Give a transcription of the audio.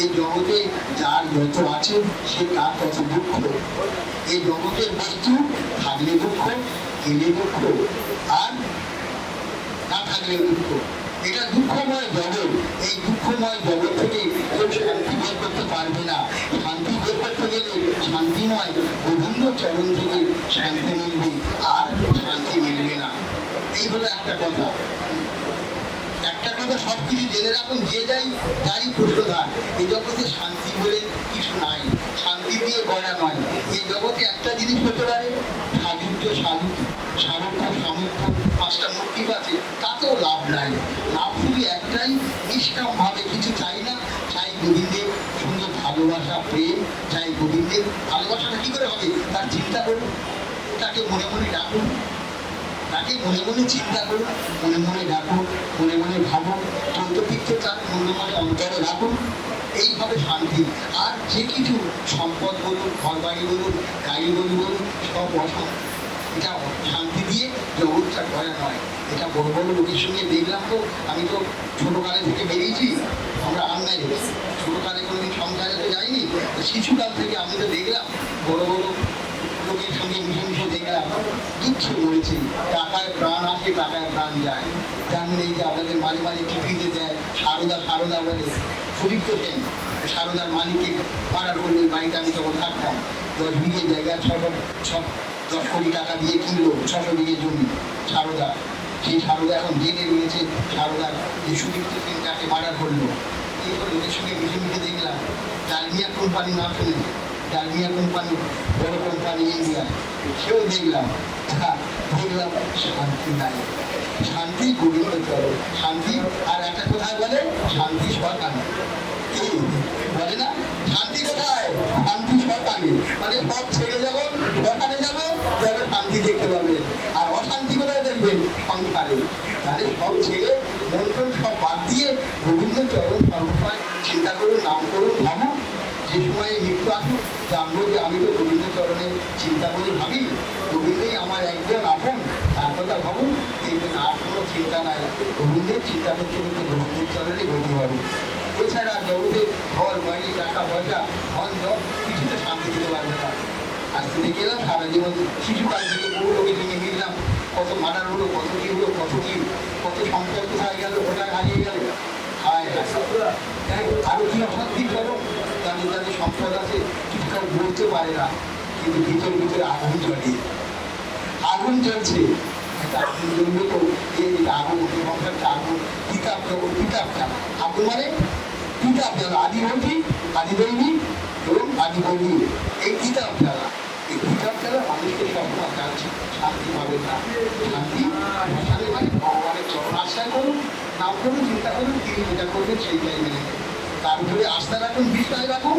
এই জগতে যার যত আছে, সে তার তত দুঃখ। এই জগতের বস্তু থাকলে দুঃখ গেলে দুঃখ, আর না থাকলে দুঃখ। এটা দুঃখময় জগৎ। এই দুঃখময় জগৎ থেকে কেউ শান্তি বের করতে পারবে না। শান্তি বের করতে গেলে শান্তিময় গোবিন্দ চরণ থেকে শান্তি মিলবে, আর শান্তি মিলবে না। এই হলো একটা কথা। একটা কথা সব কিছু জেনে রাখুন, যে যাই তারই প্রশ্নধার। এই জগতে শান্তি বলে কিছু নাই। শান্তি দিয়ে গড়া নয়। এই জগতে একটা জিনিস হতে পারে সাযুজ্য সাধু সামর্থ্য সামর্থ্য, পাঁচটা মোটিভ আছে, তাতেও লাভ নাই। লাভ শুধু একটাই, নিষ্কামভাবে কিছু চাই না। চাই গোবিন্দের সুন্দর ভালোবাসা, প্রেম। চাই গোবিন্দের ভালোবাসাটা কী করে হবে? তার চিন্তা করুন। তাকে মনে মনে ডাকুন। তাকে মনে মনে চিন্তা করুন। মনে মনে ডাকুন। মনে মনে ভাবুন চন্দ্রতীর্থ তার মনে মনে অন্তরে রাখুন, এইভাবে শান্তি। আর যে কিছু সম্পদ বলুন ঘর বাড়ি বলুন, গাড়ি বলুন বলুন, সব অশান্তি এটা শান্তি দিয়ে জগৎটা করা নয়। এটা বড় বড় লোকের সঙ্গে দেখলাম তো, আমি তো ছোটোকালে থেকে বেরিয়েছি, আমরা আন্দায় ছোটোকালে কোনোদিন সংসারে তো যাইনি শিশুকাল থেকে আমি তো দেখলাম, বড় বড় সঙ্গে মিশে মিশে দেখলাম দুঃখে মরেছে টাকায় প্রাণ আসে টাকায় প্রাণ যায় জানেন এই যে আপনাদের মাঝে মাঝে টিফিনে দেয় সারদা সারদা বলে সুদীপ্ত সেন সারদার মালিককে পাড়ার করলে বাড়িতে আমি তখন থাকতাম দশ বিঘে জায়গা ছশো ছ দশ কোটি টাকা দিয়ে কিনলো ছশো বিঘে জমি সারদা সেই সারদা এখন জেনে রয়েছে সারদার যে সুদীপ্ত সেন যাকে মার্ডার করল লোকের সঙ্গে মিশে মিশে দেখলাম। ডালমিয়া কোম্পানি নাম শুনে ডালমিয়া কোম্পানি বড় কোম্পানি ইন্ডিয়া সেও দেখলাম দেখলাম শান্তি নাই। শান্তি গোবিন্দ চলো শান্তি, আর একটা কোথায় বলে, শান্তি সরকারি বলে না? শান্তি কোথায়? শান্তি সরকারি মানে সব ছেড়ে যাব সরকারে যাব, তবে শান্তি দেখতে পাবে। আর অশান্তি কোথায় দেখবেন সংসারে। তাহলে সব ছেড়ে মন্ত্রণ সব বাদ দিয়ে, গোবিন্দ চরণ সর্বসময় চিন্তা করুন, নাম করুন ভাবুন যে সময়ে মৃত্যু আসুক জানব যে আমি তো গোবিন্দ চরণে চিন্তা করে ভাবি, গোবিন্দই আমার একজন আপন, তার কথা ভাবুন, দেখবেন আর কোনো চিন্তা নাই। গোবিন্দের চিন্তা করতে করতে গোবিন্দের চরণে গতি হবে। এছাড়া জগতে ঘর, বাড়ি, টাকা পয়সা, ধন জব কিছুতে শান্তি দিতে পারবে না। আজকে দেখে এলাম সারা জীবন শিশুকাল থেকে বহু লোকের সঙ্গে মিললাম কত মার্ডার হলো কত কি হলো, কত কি, কত সম্পদ কোথায় গেল, কোথায় হারিয়ে গেল। হায় হায়। আরও কি অশান্তি করো তাদের তাদের সম্পদ আছে কেউ বলতে পারে না, কিন্তু ভিতরে ভিতরে আগুন জ্বলে। আগুন জ্বলছে আগুন জ্বলবে তো এই আগুন সংসারটা আগুন কিতাব যখন কিতাবটা আগুন মানে কিতাব জ্বালা আদি বলছি আদি দৈবী এবং আদি বলি এই কিতাব জ্বালা এই কিতাব জ্বালা মানুষকে সবসময় জানছে, শান্তি পাবে না। শান্তি মানে ভগবানের চরণ আশ্রয় করুন, নাম করুন, চিন্তা করুন, তিনি যেটা করবেন সেইটাই মেনে নেবেন। তার উপরে আস্থা রাখুন। বিশ্বাস রাখুন